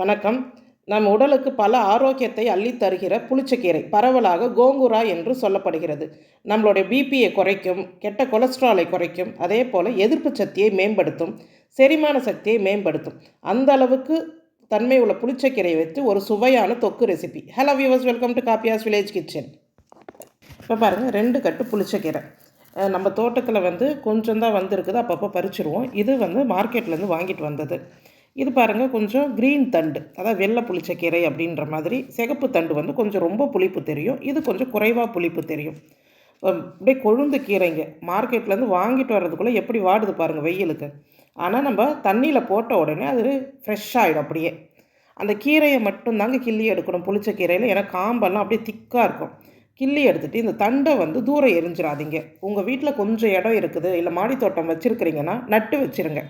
வணக்கம். நம் உடலுக்கு பல ஆரோக்கியத்தை அள்ளித் தருகிற புளிச்சக்கீரை பரவலாக கோங்குரா என்று சொல்லப்படுகிறது. நம்மளுடைய பிபியை குறைக்கும் கெட்ட கொலஸ்ட்ராலை குறைக்கும் அதே போல் எதிர்ப்பு சக்தியை மேம்படுத்தும் செரிமான சக்தியை மேம்படுத்தும். அந்த அளவுக்கு தன்மை உள்ள புளிச்சக்கீரையை வச்சு ஒரு சுவையான தொக்கு recipe hello viewers welcome to Kappiyas village kitchen இப்போ பாருங்கள் ரெண்டு கட்டு புளிச்சக்கீரை. நம்ம தோட்டத்தில் வந்து கொஞ்சம் தான் வந்திருக்குது. அப்பப்போ பறிச்சிருவோம். இது வந்து மார்க்கெட்லேருந்து வாங்கிட்டு வந்தது. இது பாருங்கள் கொஞ்சம் க்ரீன் தண்டு. அதாவது வெள்ளை புளிச்சக்கீரை அப்படின்ற மாதிரி சிகப்பு தண்டு வந்து கொஞ்சம் ரொம்ப புளிப்பு தெரியும். இது கொஞ்சம் குறைவாக புளிப்பு தெரியும். அப்படியே கொழுந்து கீரைங்க. மார்க்கெட்லேருந்து வாங்கிட்டு வர்றதுக்குள்ளே எப்படி வாடுது பாருங்கள் வெயிலுக்கு. ஆனால் நம்ம தண்ணியில் போட்ட உடனே அது ஃப்ரெஷ் ஆகிடும் அப்படியே. அந்த கீரையை மட்டும்தாங்க கிள்ளி எடுக்கணும். புளிச்ச கீரையில் ஏன்னா காம்பெல்லாம் அப்படியே திக்காக இருக்கும். கிள்ளி எடுத்துகிட்டு இந்த தண்டை வந்து தூரம் எரிஞ்சிடாதீங்க உங்கள் வீட்டில் கொஞ்சம் இடம் இருக்குது இல்லை மாடித்தோட்டம் வச்சுருக்கிறீங்கன்னா நட்டு வச்சுருங்க.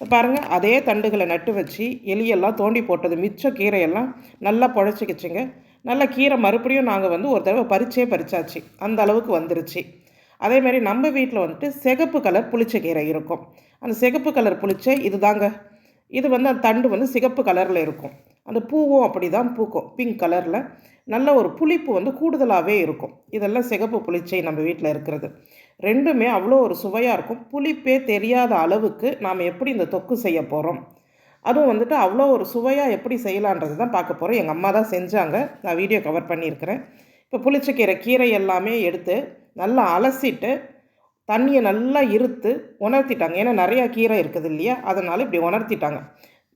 பாருங்கள் அதே தண்டுகளை நட்டு வச்சு எலியெல்லாம் தோண்டி போட்டது மிச்ச கீரையெல்லாம் நல்லா பொழைச்சிக்கிச்சுங்க. நல்ல கீரை மறுபடியும் நாங்கள் வந்து ஒரு தடவை பறிச்சே பறிச்சாச்சு. அந்த அளவுக்கு வந்துருச்சு. அதேமாரி நம்ம வீட்டில் வந்துட்டு சிகப்பு கலர் புளிச்ச கீரை இருக்கும். அந்த சிகப்பு கலர் புளிச்சை இதுதாங்க இது வந்து அந்த தண்டு வந்து சிகப்பு கலரில் இருக்கும். அந்த பூவும் அப்படி தான் பூக்கும் பிங்க் கலரில் நல்ல ஒரு புளிப்பு வந்து கூடுதலாகவே இருக்கும். இதெல்லாம் சிகப்பு புளிச்சை நம்ம வீட்டில் இருக்கிறது. ரெண்டுமே அவ்வளோ ஒரு சுவையாக இருக்கும். புளிப்பே தெரியாத அளவுக்கு நாம் எப்படி இந்த தொக்கு செய்ய போகிறோம் அதுவும் வந்துட்டு அவ்வளோ ஒரு சுவையாக எப்படி செய்யலான்றது தான் பார்க்க போகிறோம் எங்கள் அம்மா தான் செஞ்சாங்க. நான் வீடியோ கவர் பண்ணியிருக்கிறேன். இப்போ புளிச்சக்கீரை கீரை எல்லாமே எடுத்து நல்லா அலசிட்டு தண்ணியை நல்லா இருத்து உணர்த்திட்டாங்க. ஏன்னா நிறையா கீரை இருக்குது இல்லையா? அதனால் இப்படி உணர்த்திட்டாங்க.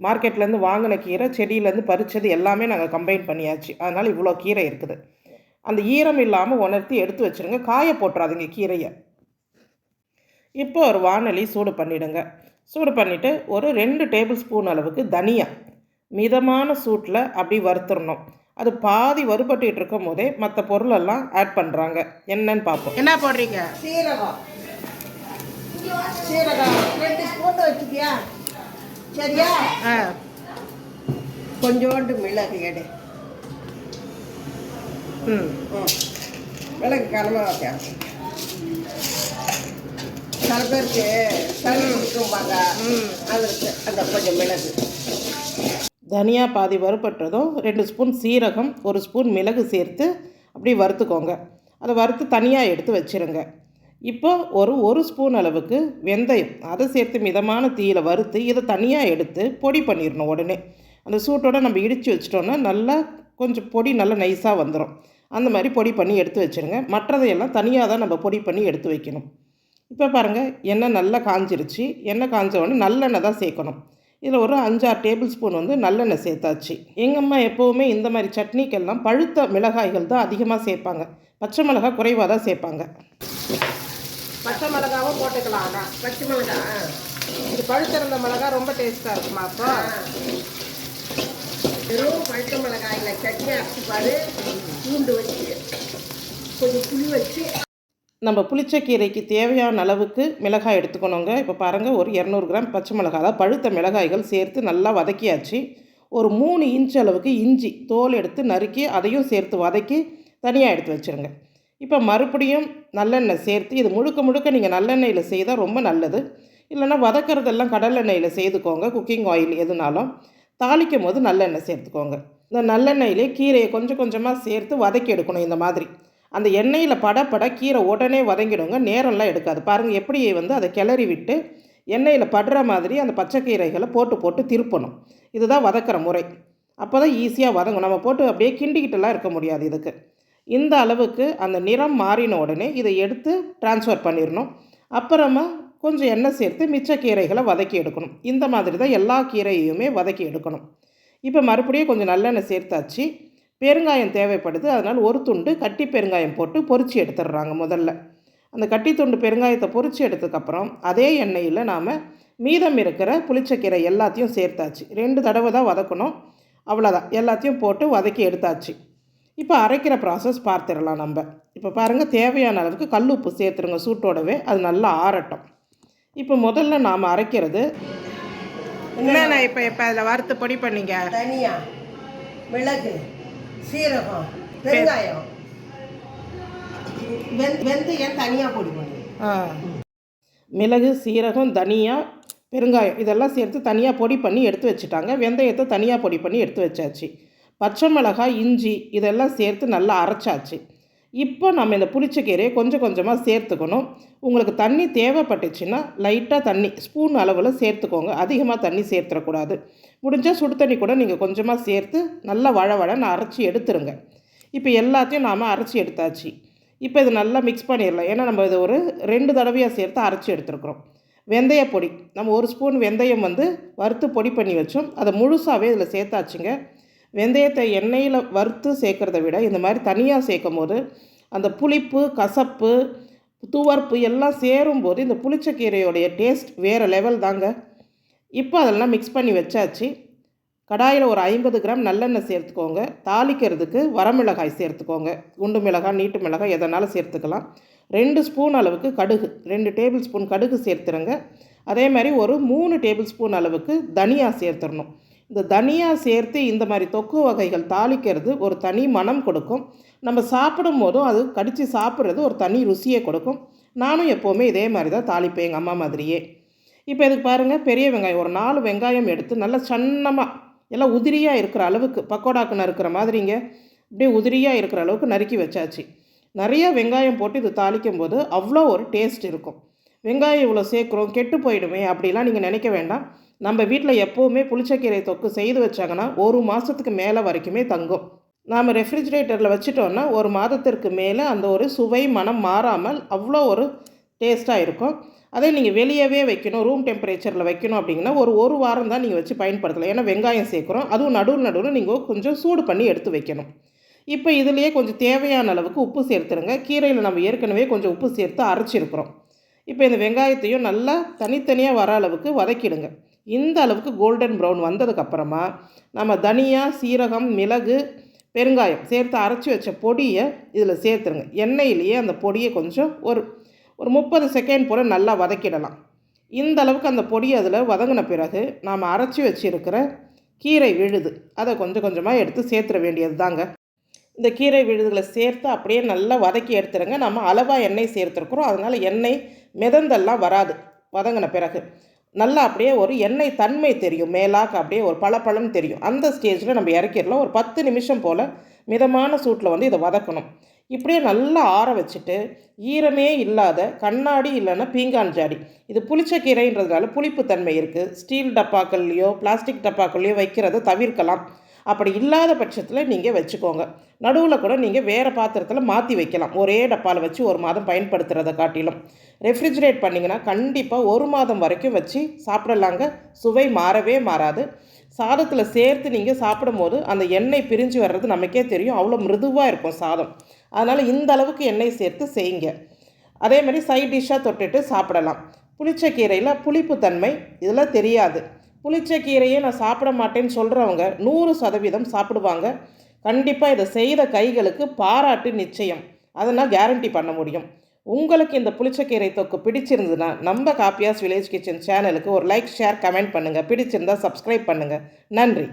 மார்க்கெட்லேருந்து வாங்கின கீரை செடியிலேருந்து பறித்தது எல்லாமே நாங்கள் கம்பைன் பண்ணியாச்சு. அதனால் இவ்வளோ கீரை இருக்குது. அந்த ஈரம் இல்லாமல் உணர்த்தி எடுத்து வச்சுருங்க. காய போட்டுறாதீங்க கீரையை. இப்போ ஒரு வானொலி சூடு பண்ணிவிடுங்க சூடு பண்ணிவிட்டு ஒரு ரெண்டு டேபிள் ஸ்பூன் அளவுக்கு தனியா மிதமான சூட்டில் அப்படி வறுத்துடணும் அது பாதி வறுபட்டுட்டு இருக்கும் போதே மற்ற பொருளெல்லாம் ஆட் பண்ணுறாங்க என்னன்னு பார்ப்போம். என்ன போடுறீங்க? சீரகம். சீரகம். ரெண்டு ஸ்பூன் வச்சுக்கியா சரியா? ஆ. கொஞ்சோண்டு மிளகு எடு. ம். மிளகு கனமா வைக்க சில பேருக்கு சளி கொடுக்கும்பாங்க அதற்கு அந்த கொஞ்சம் மிளகு. தனியா பாதி வறுபட்டதும் ரெண்டு ஸ்பூன் சீரகம் ஒரு ஸ்பூன் மிளகு சேர்த்து அப்படியே வறுத்துக்கோங்க. அதை வறுத்து தனியாக எடுத்து வச்சிருங்க. இப்போ ஒரு ஒரு ஸ்பூன் அளவுக்கு வெந்தயம். அதை சேர்த்து மிதமான தீயில் வறுத்து இதை தனியாக எடுத்து பொடி பண்ணிடணும் உடனே. அந்த சூட்டோட நம்ம இடித்து வச்சிட்டோன்னா நல்லா கொஞ்சம் பொடி நல்லா நைஸாக வந்துடும் அந்த மாதிரி பொடி பண்ணி எடுத்து வச்சுருங்க. மற்றதையெல்லாம் தனியாக தான் நம்ம பொடி பண்ணி எடுத்து வைக்கணும். இப்போ பாருங்கள் எண்ணெய் நல்லா காஞ்சிருச்சு. எண்ணெய் காஞ்ச உடனே நல்லெண்ணெய் தான் சேர்க்கணும். இதில் ஒரு அஞ்சாறு டேபிள் ஸ்பூன் வந்து நல்லெண்ணெய் சேர்த்தாச்சு. எங்கள் அம்மா எப்போவுமே இந்த மாதிரி சட்னிக்கெல்லாம் பழுத்த மிளகாய்கள் தான் அதிகமாக சேர்ப்பாங்க. பச்சை மிளகாய் குறைவாக தான் சேர்ப்பாங்க. பச்சை மிளகாவும் போட்டுக்கலாம். அதான் பச்சை மிளகா இது பழுத்திருந்த மிளகாய் ரொம்ப டேஸ்ட்டாக இருக்குமா அப்போ? வெறும் பழுத்த மிளகாயில் சட்னி அரைச்சி பாரு. பூண்டு வச்சு கொஞ்சம் புளி வச்சு. நம்ம புளிச்சக்கீரைக்கு தேவையான அளவுக்கு மிளகாய் எடுத்துக்கணுங்க. இப்போ பாருங்கள் ஒரு இரநூறு கிராம் பச்சை மிளகாய். அதாவது பழுத்த மிளகாய்கள் சேர்த்து நல்லா வதக்கியாச்சு. ஒரு மூணு இன்ச் அளவுக்கு இஞ்சி தோல் எடுத்து நறுக்கி அதையும் சேர்த்து வதக்கி தனியாக எடுத்து வச்சுருங்க. இப்போ மறுபடியும் நல்லெண்ணெய் சேர்த்து இது முழுக்க முழுக்க நீங்கள் நல்லெண்ணெயில் செய்தால் ரொம்ப நல்லது. இல்லைன்னா வதக்கிறதெல்லாம் கடலெண்ணெயில் செய்துக்கோங்க குக்கிங் ஆயில் எதுனாலும். தாளிக்கும் போது நல்லெண்ணெய் சேர்த்துக்கோங்க. இந்த நல்லெண்ணெயிலே கீரையை கொஞ்சம் கொஞ்சமாக சேர்த்து வதக்கி எடுக்கணும் இந்த மாதிரி. அந்த எண்ணெயில் பட பட கீரை உடனே வதங்கிடுங்க நேரம்லாம் எடுக்காது. பாருங்கள் எப்படி வந்து அதை கிளறி விட்டு எண்ணெயில் படுற மாதிரி அந்த பச்சை கீரைகளை போட்டு போட்டு திருப்பணும். இதுதான் வதக்கிற முறை. அப்போ தான் ஈஸியாக வதங்கும். நம்ம போட்டு அப்படியே கிண்டிக்கிட்டுலாம் இருக்க முடியாது இதுக்கு. இந்த அளவுக்கு அந்த நிறம் மாறின உடனே இதை எடுத்து ட்ரான்ஸ்ஃபர் பண்ணிடணும் அப்புறமா கொஞ்சம் எண்ணெய் சேர்த்து மிச்ச கீரைகளை வதக்கி எடுக்கணும். இந்த மாதிரி தான் எல்லா கீரையுமே வதக்கி எடுக்கணும். இப்போ மறுபடியும் கொஞ்சம் நல்லெண்ணெய் சேர்த்தாச்சு. பெருங்காயம் தேவைப்படுது. அதனால் ஒரு துண்டு கட்டி பெருங்காயம் போட்டு பொறிச்சு எடுத்துடுறாங்க முதல்ல. அந்த கட்டி துண்டு பெருங்காயத்தை பொறிச்சு எடுத்ததுக்கப்புறம் அதே எண்ணெயில் நாம் மீதம் இருக்கிற புளிச்சக்கீரை எல்லாத்தையும் சேர்த்தாச்சு. ரெண்டு தடவை தான் வதக்கணும். அவ்வளோதான் எல்லாத்தையும் போட்டு வதக்கி எடுத்தாச்சு. இப்போ அரைக்கிற ப்ராசஸ் பார்த்துடலாம் நம்ம. இப்போ பாருங்கள் தேவையான அளவுக்கு கல் உப்பு சேர்த்துருங்க சூட்டோடவே. அது நல்லா ஆறட்டும். இப்போ முதல்ல நாம் அரைக்கிறது என்னண்ணா இப்போ இப்போ அதில் வறுத்து பொடி பண்ணீங்க தனியா. மிளகு சீரகம் பெருங்காயம் வெந் வெந்தயம் தனியாக பொடி பண்ணு. ஆ. மிளகு சீரகம் தனியா பெருங்காயம் இதெல்லாம் சேர்த்து தனியாக பொடி பண்ணி எடுத்து வச்சுட்டாங்க. வெந்தயத்தை தனியாக பொடி பண்ணி எடுத்து வச்சாச்சு. பச்சை மிளகாய் இஞ்சி இதெல்லாம் சேர்த்து நல்லா அரைச்சாச்சு. இப்போ நம்ம இந்த புளிச்சக்கீரையை கொஞ்சம் கொஞ்சமாக சேர்த்துக்கணும். உங்களுக்கு தண்ணி தேவைப்பட்டுச்சுன்னா லைட்டாக தண்ணி ஸ்பூன் அளவில் சேர்த்துக்கோங்க. அதிகமாக தண்ணி சேர்த்துடக்கூடாது முடிஞ்சால் சுடு தண்ணி கூட நீங்கள் கொஞ்சமாக சேர்த்து நல்லா வழ வழன்னு அரைச்சி எடுத்துருங்க. இப்போ எல்லாத்தையும் நாம் அரைச்சி எடுத்தாச்சு. இப்போ இது நல்லா மிக்ஸ் பண்ணிடலாம். ஏன்னா நம்ம இது ஒரு ரெண்டு தடவையாக சேர்த்து அரைச்சி எடுத்துருக்குறோம். வெந்தய பொடி நம்ம ஒரு ஸ்பூன் வெந்தயம் வந்து வறுத்து பொடி பண்ணி வச்சோம். அதை முழுசாகவே இதில் சேர்த்தாச்சுங்க. வெந்தயத்தை எண்ணெயில் வறுத்து சேர்க்குறத விட இந்த மாதிரி தனியாக சேர்க்கும் போது அந்த புளிப்பு கசப்பு துவர்ப்பு எல்லாம் சேரும்போது இந்த புளிச்சக்கீரையோடைய டேஸ்ட் வேறு லெவல் தாங்க. இப்போ அதெல்லாம் மிக்ஸ் பண்ணி வச்சாச்சு. கடாயில் ஒரு ஐம்பது கிராம் நல்லெண்ணெய் சேர்த்துக்கோங்க. தாளிக்கிறதுக்கு வரமிளகாய் சேர்த்துக்கோங்க. குண்டு மிளகாய் நீட்டு மிளகாய் எதனாலும் சேர்த்துக்கலாம். ரெண்டு ஸ்பூன் அளவுக்கு கடுகு ரெண்டு டேபிள் ஸ்பூன் கடுகு சேர்த்துருங்க. அதே மாதிரி ஒரு மூணு டேபிள் ஸ்பூன் அளவுக்கு தனியா சேர்த்துடணும். இந்த தனியாக சேர்த்து இந்த மாதிரி தொக்கு வகைகள் தாளிக்கிறது ஒரு தனி மனம் கொடுக்கும். நம்ம சாப்பிடும் போதும் அது கடித்து சாப்பிட்றது ஒரு தனி ருசியை கொடுக்கும். நானும் எப்போவுமே இதே மாதிரி தான் தாளிப்பேன் எங்கள் அம்மா மாதிரியே. இப்போ இதுக்கு பாருங்கள் பெரிய வெங்காயம் ஒரு நாலு வெங்காயம் எடுத்து நல்லா சன்னமாக எல்லாம் உதிரியாக இருக்கிற அளவுக்கு பக்கோடாக்கு நறுக்கிற மாதிரிங்க அப்படியே உதிரியாக இருக்கிற அளவுக்கு நறுக்கி வச்சாச்சு. நிறைய வெங்காயம் போட்டு இது தாளிக்கும் போது அவ்வளோ ஒரு டேஸ்ட் இருக்கும். வெங்காயம் இவ்வளோ சேர்க்குறோம் கெட்டு போயிடுமே அப்படிலாம் நீங்கள் நினைக்க வேண்டாம். நம்ம வீட்டில் எப்போவுமே புளிச்சக்கீரை தொக்கு செய்து வச்சாங்கன்னா ஒரு மாதத்துக்கு மேலே வரைக்குமே தங்கும். நாம் ரெஃப்ரிஜிரேட்டரில் வச்சிட்டோன்னா ஒரு மாதத்திற்கு மேலே அந்த ஒரு சுவை மனம் மாறாமல் அவ்வளோ ஒரு டேஸ்ட்டாக இருக்கும். அதே நீங்கள் வெளியவே வைக்கணும் ரூம் டெம்பரேச்சரில் வைக்கணும் அப்படிங்கன்னா ஒரு ஒரு வாரம் தான் நீங்கள் வச்சு பயன்படுத்தலாம். ஏன்னா வெங்காயம் சேர்க்குறோம் அதுவும் நடுவில் நடுவில் நீங்கள் கொஞ்சம் சூடு பண்ணி எடுத்து வைக்கணும். இப்போ இதுலேயே கொஞ்சம் தேவையான அளவுக்கு உப்பு சேர்த்துருங்க. கீரையில் நம்ம ஏற்கனவே கொஞ்சம் உப்பு சேர்த்து அரைச்சிருக்கிறோம். இப்போ இந்த வெங்காயத்தையும் நல்லா தனித்தனியாக வர அளவுக்கு வதக்கிடுங்க. இந்த அளவுக்கு கோல்டன் ப்ரௌன் வந்ததுக்கப்புறமா நம்ம தனியா சீரகம் மிளகு பெருங்காயம் சேர்த்து அரைச்சி வச்ச பொடியை இதில் சேர்த்துருங்க. எண்ணெயிலேயே அந்த பொடியை கொஞ்சம் ஒரு ஒரு முப்பது செகண்ட் போல் நல்லா வதக்கிடலாம். இந்த அளவுக்கு அந்த பொடி அதில் வதங்கின பிறகு நாம் அரைச்சி வச்சிருக்கிற கீரை விழுது. அதை கொஞ்சம் கொஞ்சமாக எடுத்து சேர்த்துட வேண்டியது தாங்க இந்த கீரை விழுதுகளை சேர்த்து அப்படியே நல்லா வதக்கி எடுத்துருங்க. நம்ம அளவாக எண்ணெய் சேர்த்துருக்குறோம். அதனால் எண்ணெய் மிதந்தெல்லாம் வராது. வதங்கின பிறகு. நல்லா அப்படியே ஒரு எண்ணெய் தன்மை தெரியும் மேலாக்க அப்படியே ஒரு பளபளன்னு தெரியும். அந்த ஸ்டேஜில் நம்ம இறக்கிடலாம். ஒரு பத்து நிமிஷம் போல் மிதமான சூட்டில் வந்து இதை வதக்கணும். இப்படியே நல்லா ஆற வச்சுட்டு ஈரமே இல்லாத கண்ணாடி இல்லைன்னா பீங்கான் ஜாடி. இது புளிச்சக்கீரைன்றதுனால புளிப்பு தன்மை இருக்குது ஸ்டீல் டப்பாக்கள்லேயோ பிளாஸ்டிக் டப்பாக்கள்லேயோ வைக்கிறத தவிர்க்கலாம். அப்படி இல்லாத பட்சத்தில் நீங்கள் வச்சுக்கோங்க. நடுவில் கூட நீங்கள் வேறு பாத்திரத்தில் மாற்றி வைக்கலாம். ஒரே டப்பாவில் வச்சு ஒரு மாதம் பயன்படுத்துகிறத காட்டிலும். ரெஃப்ரிஜிரேட் பண்ணிங்கன்னா கண்டிப்பாக ஒரு மாதம் வரைக்கும் வச்சு சாப்பிடலாங்க. சுவை மாறவே மாறாது. சாதத்தில் சேர்த்து நீங்கள் சாப்பிடும் போது அந்த எண்ணெய் பிரிஞ்சு வர்றது நமக்கே தெரியும். அவ்வளோ மிருதுவாக இருக்கும் சாதம். அதனால் இந்த அளவுக்கு எண்ணெய் சேர்த்து செய்யுங்க. அதே மாதிரி சைட் டிஷ்ஷாக தொட்டுட்டு சாப்பிடலாம். புளிச்சக்கீரையில் புளிப்பு தன்மை இதெல்லாம் தெரியாது. புளிச்சக்கீரையை நான் சாப்பிட மாட்டேன்னு சொல்கிறவங்க நூறு சதவீதம் சாப்பிடுவாங்க. கண்டிப்பாக இதை செய்த கைகளுக்கு பாராட்டு நிச்சயம். அதை நான் கேரண்டி பண்ண முடியும். உங்களுக்கு இந்த புளிச்சக்கீரை தொக்கு பிடிச்சிருந்ததுன்னா நம்ம காப்பியாஸ் வில்லேஜ் கிச்சன் சேனலுக்கு ஒரு லைக் ஷேர் கமெண்ட் பண்ணுங்கள் பிடிச்சிருந்தா சப்ஸ்கிரைப் பண்ணுங்கள் நன்றி.